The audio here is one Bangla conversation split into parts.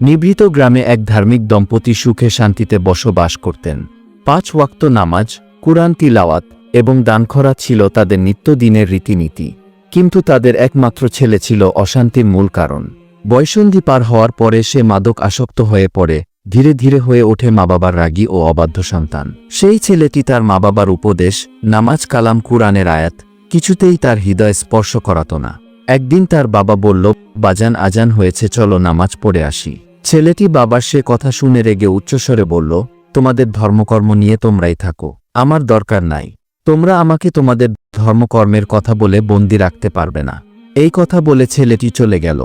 নিভৃত গ্রামে এক ধার্মিক দম্পতি সুখে শান্তিতে বসবাস করতেন। পাঁচ ওয়াক্ত নামাজ, কুরআন তিলাওয়াত এবং দানখরা ছিল তাদের নিত্যদিনের রীতিনীতি। কিন্তু তাদের একমাত্র ছেলে ছিল অশান্তির মূল কারণ। বয়সন্ধি পার হওয়ার পরে সে মাদক আসক্ত হয়ে পড়ে, ধীরে ধীরে হয়ে ওঠে মা বাবার রাগী ও অবাধ্য সন্তান। সেই ছেলেটি তার মা বাবার উপদেশ, নামাজ কালাম কুরআনের আয়াত, কিছুতেই তার হৃদয় স্পর্শ করাত না। একদিন তার বাবা বলল, বাজান আজান হয়েছে, চলো নামাজ পড়ে আসি। ছেলেটি বাবার সে কথা শুনে রেগে উচ্চস্বরে বলল, তোমাদের ধর্মকর্ম নিয়ে তোমরাই থাকো। আমার দরকার নাই। তোমরা আমাকে তোমাদের ধর্মকর্মের কথা বলে বন্দি রাখতে পারবে না। এই কথা বলে ছেলেটি চলে গেল।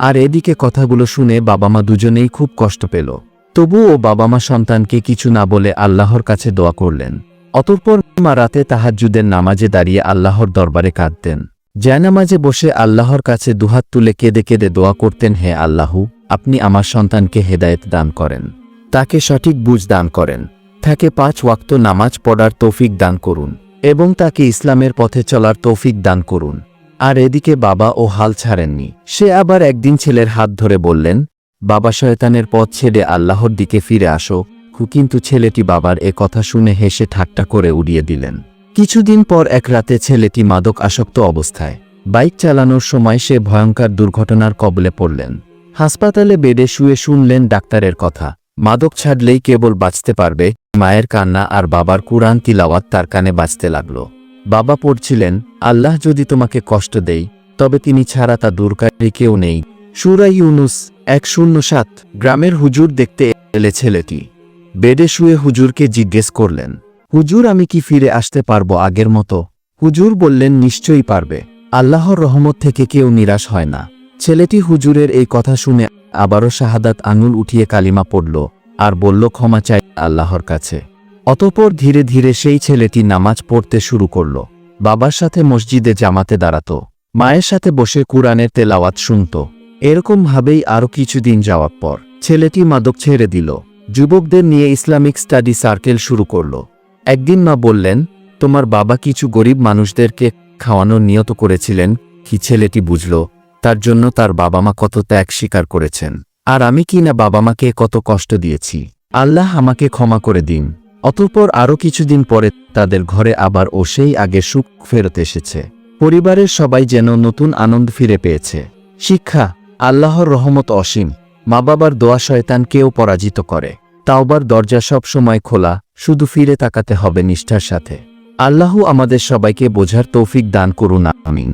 আর এদিকে কথাগুলো শুনে বাবা মা দুজনেই খুব কষ্ট পেল। তবুও বাবা মা সন্তানকে কিছু না বলে আল্লাহর কাছে দোয়া করলেন। অতঃপর মা রাতে তাহাজ্জুদের নামাজে দাঁড়িয়ে আল্লাহর দরবারে কাঁদতেন। জায়নামাজে বসে আল্লাহর কাছে দুহাত তুলে কেঁদে কেঁদে দোয়া করতেন, হে আল্লাহু আপনি আমার সন্তানকে হেদায়েত দান করেন। তাকে সঠিক বুঝ দান করেন। তাকে পাঁচ ওয়াক্ত নামাজ পড়ার তৌফিক দান করুন এবং তাকে ইসলামের পথে চলার তৌফিক দান করুন। আর এদিকে বাবা ও হাল ছাড়েননি। সে আবার একদিন ছেলের হাত ধরে বললেন, বাবা শয়তানের পথ ছেড়ে আল্লাহর দিকে ফিরে আসো। কিন্তু ছেলেটি বাবার এ কথা শুনে হেসে ঠাট্টা করে উড়িয়ে দিলেন। কিছুদিন পর এক রাতে ছেলেটি মাদক আসক্ত অবস্থায়। বাইক চালানোর সময় সে ভয়ঙ্কর দুর্ঘটনার কবলে পড়লেন। হাসপাতালে বেডে শুয়ে শুনলেন ডাক্তারের কথা। মাদক ছাড়লেই কেবল বাঁচতে পারবে, মায়ের কান্না আর বাবার কুরআন তিলাওয়াত তার কানে বাঁচতে লাগল। বাবা পড়ছিলেন, আল্লাহ যদি তোমাকে কষ্ট দেই, তবে তিনি ছাড়া তা দূরকারী কেউ নেই। সুরা ইউনুস এক শূন্য সাত, গ্রামের হুজুর দেখতে এলে ছেলেটি। বেডে শুয়ে হুজুরকে জিজ্ঞেস করলেন, হুজুর, আমি কি ফিরে আসতে পারব আগের মতো? হুজুর বললেন, নিশ্চয়ই পারবে। আল্লাহর রহমত থেকে কেউ নিরাশ হয় না। ছেলেটি হুজুরের এই কথা শুনে আবারও শাহাদাত আঙুল উঠিয়ে কালিমা পড়ল আর বলল, ক্ষমা চাই আল্লাহর কাছে। অতপর ধীরে ধীরে সেই ছেলেটি নামাজ পড়তে শুরু করল। বাবার সাথে মসজিদে জামাতে দাঁড়াত। মায়ের সাথে বসে কুরআনের তেলাওয়াত শুনত। এরকম ভাবেই আরও কিছুদিন যাওয়ার পর ছেলেটি মাদক ছেড়ে দিল। যুবকদের নিয়ে ইসলামিক স্টাডি সার্কেল শুরু করল। একদিন মা বললেন, তোমার বাবা কিছু গরিব মানুষদেরকে খাওয়ানোর নিয়ত করেছিলেন, কি ছেলেটি বুঝল? তার জন্য তার বাবা মা কত ত্যাগ স্বীকার করেছেন। আর আমি কি না বাবা মাকে কত কষ্ট দিয়েছি। আল্লাহ আমাকে ক্ষমা করে দিন। অতঃপর আরও কিছুদিন পরে তাদের ঘরে আবার ও সেই আগে সুখ ফেরত এসেছে। পরিবারের সবাই যেন নতুন আনন্দ ফিরে পেয়েছে। শিক্ষা, আল্লাহর রহমত অসীম। মা বাবার দোয়া শয়তানকেও পরাজিত করে। তাওবার দরজা সব সময় খোলা, শুধু ফিরে তাকাতে হবে নিষ্ঠার সাথে। আল্লাহু আমাদের সবাইকে বোঝার তৌফিক দান করুন, আমিন।